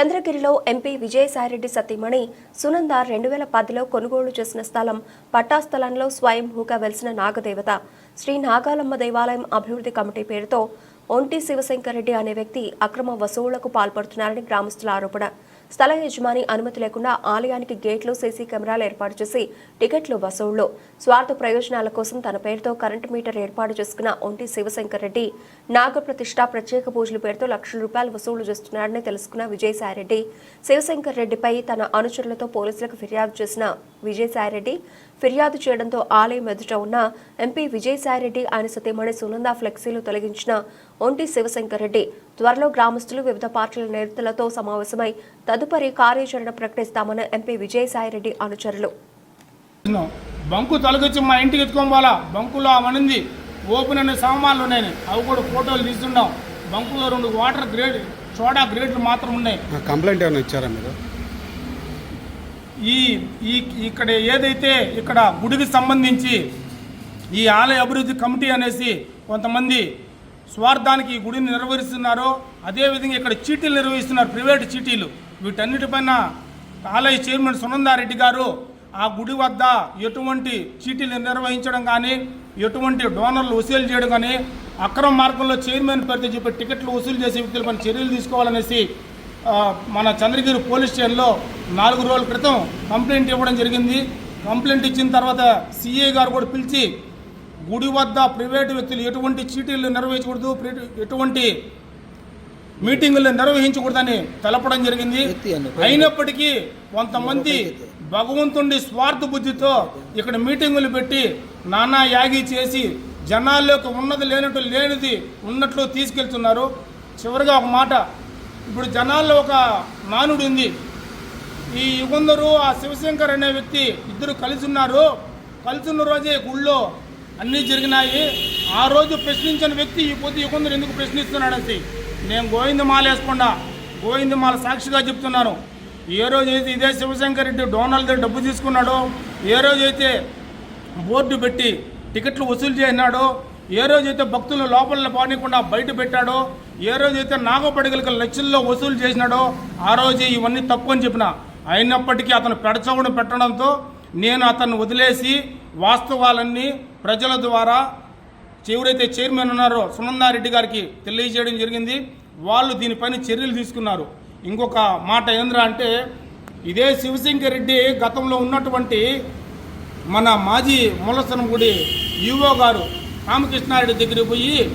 చంద్రగిరిలో MP Vijayasai Reddy సతీమణి సునంద రెండు వేల పదిలో కొనుగోలు చేసిన స్థలం పట్టా స్థలంలో స్వయంభూగా వెలిసిన నాగదేవత. శ్రీ నాగాలమ్మ దేవాలయం అభివృద్ధి కమిటీ పేరుతో ఒంటి శివశంకర్ రెడ్డి అనే వ్యక్తి అక్రమ వసూళ్ళకు పాల్పడుతున్నారని గ్రామస్తుల ఆరోపణ. స్థల యజమాని అనుమతి లేకుండా ఆలయానికి గేట్లు సీసీ కెమెరాలు ఏర్పాటు చేసి టికెట్లు వసూళ్ళు. స్వార్థ ప్రయోజనాల కోసం తన పేరుతో కరెంటు మీటర్ ఏర్పాటు చేసుకున్న ఒంటి శివశంకర్ రెడ్డి నాగప్రతిష్ఠ ప్రత్యేక పూజల పేరుతో లక్షల రూపాయలు వసూళ్ళు చేస్తున్నారని తెలుసుకున్న విజయసాయిరెడ్డి శివశంకర్ రెడ్డిపై తన అనుచరులతో పోలీసులకు ఫిర్యాదు చేసిన విజయసాయిరెడ్డి ఫిర్యాదు చేయడంతో ఆలయం ఎదుట ఉన్న ఎంపీ విజయసాయిరెడ్డి ఆయన సతీమణి సునంద ఫ్లెక్సీలు తొలగించిన ఒంటి శివశంకర్ రెడ్డి త్వరలో గ్రామస్తులు వివిధ పార్టీల నేతలతో సమావేశమై తదుపరి కార్యాచరణ ప్రకటిస్తామని ఎంపీ విజయసాయిరెడ్డి అనుచరులు. బంకు తొలగించి మా ఇంటికి ఎత్తుకొని పోలా బంకులో అవనింది ఓపెన్ అనే సామాన్లు ఉన్నాయి. అవి కూడా ఫోటోలు తీస్తున్నాం. బంకులో రెండు వాటర్ గ్రేడ్ సోడా గ్రేడ్లు మాత్రం ఉన్నాయి. కంప్లైంట్ ఏమైనా ఇచ్చారా మీరు? ఈ ఈ ఇక్కడ ఏదైతే ఇక్కడ గుడికి సంబంధించి ఈ ఆలయ అభివృద్ధి కమిటీ అనేసి కొంతమంది స్వార్థానికి ఈ గుడిని నిర్వహిస్తున్నారో అదేవిధంగా ఇక్కడ చీటీలు నిర్వహిస్తున్నారు ప్రైవేట్ చీటీలు. వీటన్నిటిపైన ఆలయ చైర్మన్ సునందారెడ్డి గారు ఆ గుడి వద్ద ఎటువంటి చీటీలు నిర్వహించడం కానీ ఎటువంటి డోనర్లు వసూలు చేయడం కానీ అక్రమ మార్గంలో చైర్మన్ పేరుతో చెప్పి టికెట్లు వసూలు చేసే వ్యక్తులపై చర్యలు తీసుకోవాలనేసి మన చంద్రగిరి పోలీస్ స్టేషన్లో నాలుగు రోజుల క్రితం కంప్లైంట్ ఇవ్వడం జరిగింది. కంప్లైంట్ ఇచ్చిన తర్వాత సిఐ గారు కూడా పిలిచి గుడి వద్ద ప్రైవేటు వ్యక్తులు ఎటువంటి చీటీలు నిర్వహించకూడదు ఎటువంటి మీటింగులు నిర్వహించకూడదని తెలపడం జరిగింది. అయినప్పటికీ కొంతమంది భగవంతుడి స్వార్థ బుద్ధితో ఇక్కడ మీటింగులు పెట్టి నానా యాగి చేసి జనాల్లోకి ఉన్నది లేనట్టు లేనిది ఉన్నట్లు తీసుకెళ్తున్నారు. చివరిగా ఒక మాట ఇప్పుడు జనాల్లో ఒక మానుడు ఉంది. ఈ యుగంధరు ఆ శివశంకర్ అనే వ్యక్తి ఇద్దరు కలిసి ఉన్నారు కలిసి ఉన్న రోజే గుళ్ళో అన్నీ జరిగినాయి. ఆ రోజు ప్రశ్నించిన వ్యక్తి ఈ పొద్దు యుగంధరు ఎందుకు ప్రశ్నిస్తున్నాడని నేను గోవిందమాల వేసుకుండా గోవిందమాల సాక్షిగా చెప్తున్నాను. ఏ రోజైతే ఇదే శివశంకర్ రెడ్డి డోనాల్డ్ దగ్గర డబ్బు తీసుకున్నాడో ఏ రోజైతే బోర్డు పెట్టి టికెట్లు వసూలు చేసినాడో ఏ రోజైతే భక్తులు లోపల పోనీయకుండా బయట పెట్టాడో ఏ రోజైతే నాగపడిగలకు లక్షల్లో వసూలు చేసినాడో ఆ రోజే ఇవన్నీ తప్పు అని చెప్పిన. అయినప్పటికీ అతను పెడచవుడు పెట్టడంతో నేను అతన్ని వదిలేసి వాస్తవాలన్నీ ప్రజల ద్వారా ఎవరైతే చైర్మన్ ఉన్నారో సునందారెడ్డి గారికి తెలియజేయడం జరిగింది. వాళ్ళు దీనిపైన చర్యలు తీసుకున్నారు. ఇంకొక మాట ఏంద్రా అంటే ఇదే శివశంకర్ రెడ్డి గతంలో ఉన్నటువంటి మన మాజీ మూలసనం గుడి యువో గారు రామకృష్ణారెడ్డి దగ్గరికి పోయి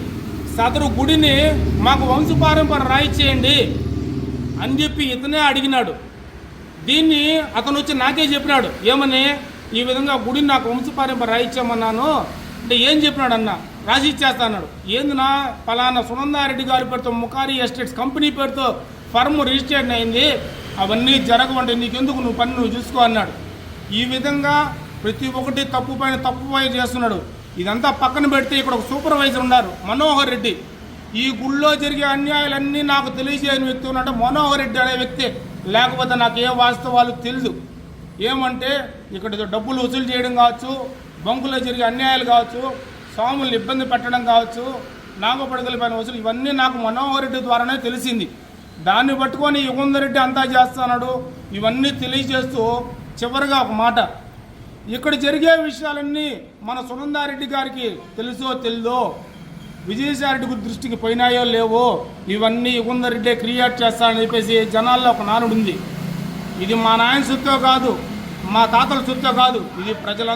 సదరు గుడిని మాకు వంశపారంపర రాయిచ్చేయండి అని చెప్పి ఇతనే అడిగినాడు. దీన్ని అతను వచ్చి నాకే చెప్పినాడు. ఏమని? ఈ విధంగా గుడిని నాకు వంశపారంపర రాయిచ్చామన్నాను. అంటే ఏం చెప్పినాడు అన్న రాసి ఇచ్చేస్తా అన్నాడు. ఏందినా? పలానా సునందారెడ్డి గారి పేరుతో ముఖారి ఎస్టేట్స్ కంపెనీ పేరుతో ఫర్మ్ రిజిస్టర్డ్ అయింది. అవన్నీ జరగవంటే నీకెందుకు? నువ్వు పని నువ్వు చూసుకో అన్నాడు. ఈ విధంగా ప్రతి ఒక్కటి తప్పు పైన తప్పు పైన చేస్తున్నాడు. ఇదంతా పక్కన పెడితే ఇక్కడ ఒక సూపర్వైజర్ ఉన్నారు మనోహర్ రెడ్డి. ఈ గుళ్ళో జరిగే అన్యాయాలన్నీ నాకు తెలియజేయని వ్యక్తి ఉన్నట్టు మనోహర్ రెడ్డి అనే వ్యక్తి. లేకపోతే నాకు ఏ వాస్తవాలు తెలియదు ఏమంటే ఇక్కడ డబ్బులు వసూలు చేయడం కావచ్చు బంకులో జరిగే అన్యాయాలు కావచ్చు స్వాములను ఇబ్బంది పెట్టడం కావచ్చు నాగపడగల పైన వసూలు ఇవన్నీ నాకు మనోహర్ రెడ్డి ద్వారానే తెలిసింది. దాన్ని పట్టుకొని యుగంధర్ రెడ్డి అంతా చేస్తున్నాడు. ఇవన్నీ తెలియజేస్తూ చివరిగా ఒక మాట. ఇక్కడ జరిగే విషయాలన్నీ మన సునందారెడ్డి గారికి తెలుసో తెల్దో విజయసాయిరెడ్డి దృష్టికి పోయినాయో లేవో ఇవన్నీ యుగంధర్ క్రియేట్ చేస్తానని చెప్పేసి జనాల్లో ఒక నానుడు ఉంది ఇది మా నాయన సొత్తో కాదు మా తాతల సొత్తో కాదు ఇది ప్రజల